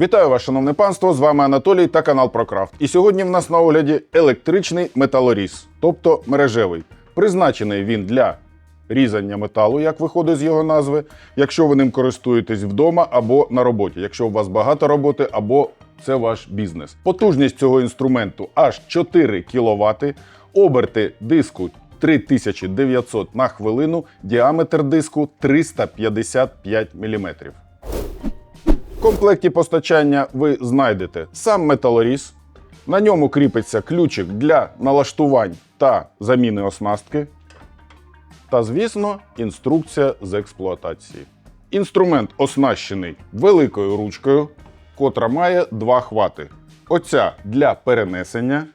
Вітаю вас, шановне панство! З вами Анатолій та канал ProCraft. І сьогодні в нас на огляді електричний металоріз, тобто мережевий. Призначений він для різання металу, як виходить з його назви, якщо ви ним користуєтесь вдома або на роботі, якщо у вас багато роботи або це ваш бізнес. Потужність цього інструменту аж 4 кВт, оберти диску 3900 на хвилину, діаметр диску 355 мм. В комплекті постачання ви знайдете сам металоріз. На ньому кріпиться ключик для налаштувань та заміни оснастки. Та, звісно, інструкція з експлуатації. Інструмент оснащений великою ручкою, котра має два хвати. Оця для перенесення,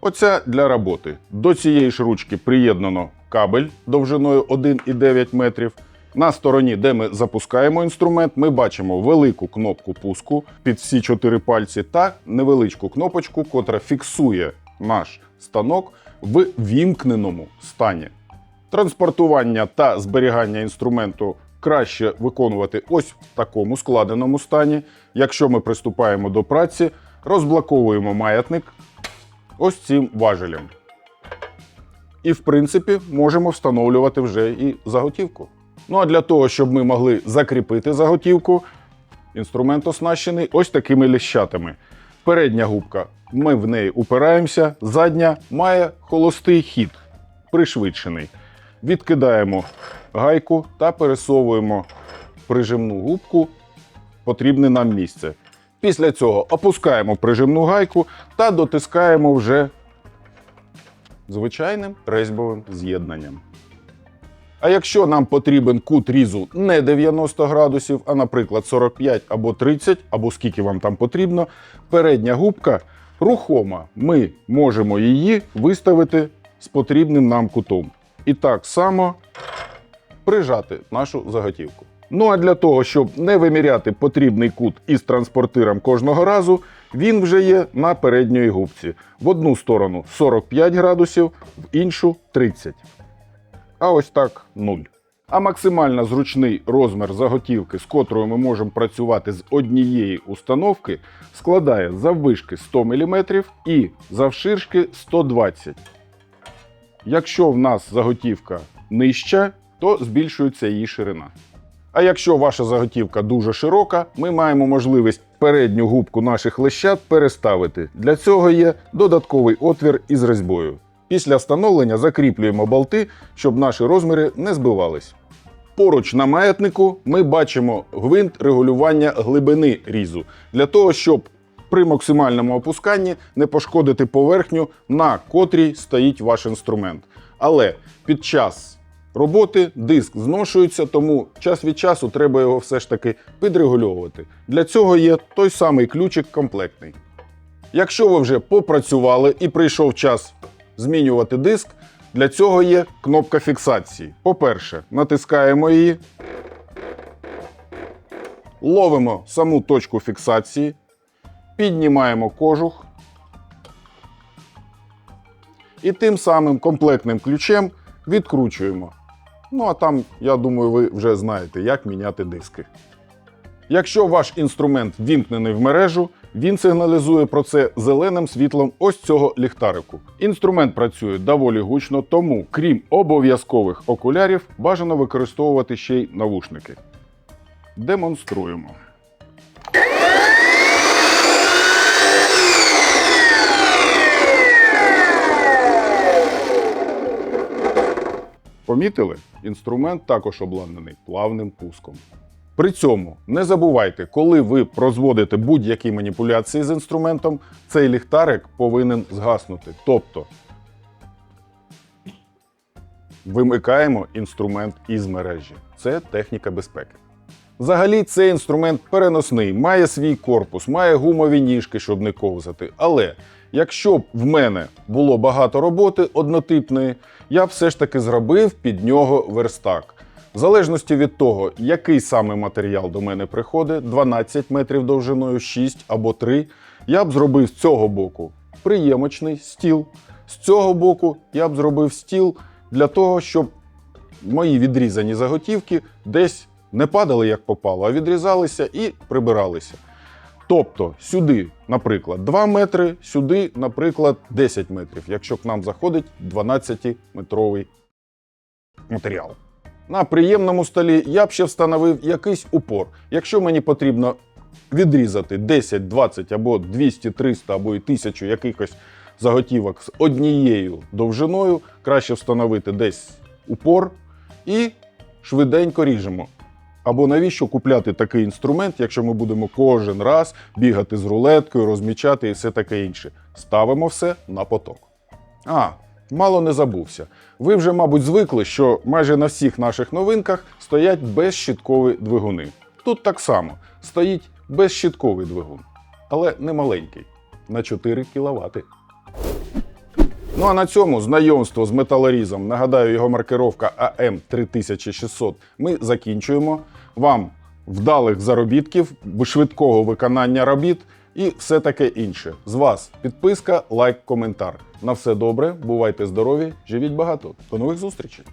оця для роботи. До цієї ж ручки приєднано кабель довжиною 1,9 метрів. На стороні, де ми запускаємо інструмент, ми бачимо велику кнопку пуску під всі чотири пальці та невеличку кнопочку, котра фіксує наш станок в вімкненому стані. Транспортування та зберігання інструменту краще виконувати ось в такому складеному стані. Якщо ми приступаємо до праці, розблоковуємо маятник ось цим важелем. І, в принципі, можемо встановлювати вже і заготівку. Ну а для того, щоб ми могли закріпити заготівку, інструмент оснащений ось такими ліщатами. Передня губка, ми в неї упираємося, задня має холостий хід, пришвидшений. Відкидаємо гайку та пересовуємо прижимну губку в потрібне нам місце. Після цього опускаємо прижимну гайку та дотискаємо вже звичайним резьбовим з'єднанням. А якщо нам потрібен кут різу не 90 градусів, а, наприклад, 45 або 30, або скільки вам там потрібно, передня губка рухома. Ми можемо її виставити з потрібним нам кутом. І так само прижати нашу заготівку. Ну а для того, щоб не виміряти потрібний кут із транспортиром кожного разу, він вже є на передньої губці. В одну сторону 45 градусів, в іншу 30 а ось так 0. А максимально зручний розмір заготівки, з котрою ми можемо працювати з однієї установки, складає заввишки 100 мм і завширшки 120 Якщо в нас заготівка нижча, то збільшується її ширина. А якщо ваша заготівка дуже широка, ми маємо можливість передню губку наших лещат переставити. Для цього є додатковий отвір із різьбою. Після встановлення закріплюємо болти, щоб наші розміри не збивались. Поруч на маятнику ми бачимо гвинт регулювання глибини різу для того, щоб при максимальному опусканні не пошкодити поверхню, на котрій стоїть ваш інструмент. Але під час роботи диск зношується, тому час від часу треба його все ж таки підрегульовувати. Для цього є той самий ключик комплектний. Якщо ви вже попрацювали і прийшов час змінювати диск, для цього є кнопка фіксації. По-перше, натискаємо її, ловимо саму точку фіксації, піднімаємо кожух і тим самим комплектним ключем відкручуємо. Ну а там, я думаю, ви вже знаєте, як міняти диски. Якщо ваш інструмент вімкнений в мережу, він сигналізує про це зеленим світлом ось цього ліхтарику. Інструмент працює доволі гучно, тому, крім обов'язкових окулярів, бажано використовувати ще й навушники. Демонструємо. Помітили? Інструмент також обладнаний плавним пуском. При цьому не забувайте, коли ви розводите будь-які маніпуляції з інструментом, цей ліхтарик повинен згаснути. Тобто вимикаємо інструмент із мережі. Це техніка безпеки. Взагалі, цей інструмент переносний, має свій корпус, має гумові ніжки, щоб не ковзати. Але якщо б в мене було багато роботи однотипної, я б все ж таки зробив під нього верстак. В залежності від того, який саме матеріал до мене приходить, 12 метрів довжиною, 6 або 3, я б зробив з цього боку приємочний стіл. З цього боку я б зробив стіл для того, щоб мої відрізані заготівки десь не падали як попало, а відрізалися і прибиралися. Тобто сюди, наприклад, 2 метри, сюди, наприклад, 10 метрів, якщо к нам заходить 12-метровий матеріал. На приємному столі я б ще встановив якийсь упор. Якщо мені потрібно відрізати 10, 20 або 200, 300 або і 1000 якихось заготівок з однією довжиною, краще встановити десь упор і швиденько ріжемо. Або навіщо купляти такий інструмент, якщо ми будемо кожен раз бігати з рулеткою, розмічати і все таке інше. Ставимо все на поток. А, мало не забувся. Ви вже, мабуть, звикли, що майже на всіх наших новинках стоять безщіткові двигуни. Тут так само стоїть безщітковий двигун, але не маленький на 4 кВт. Ну а на цьому знайомство з металорізом, нагадаю, його маркировка АМ 3600, ми закінчуємо. Вам вдалих заробітків, швидкого виконання робіт і все таке інше. З вас підписка, лайк, коментар. На все добре, бувайте здорові, живіть багато. До нових зустрічей!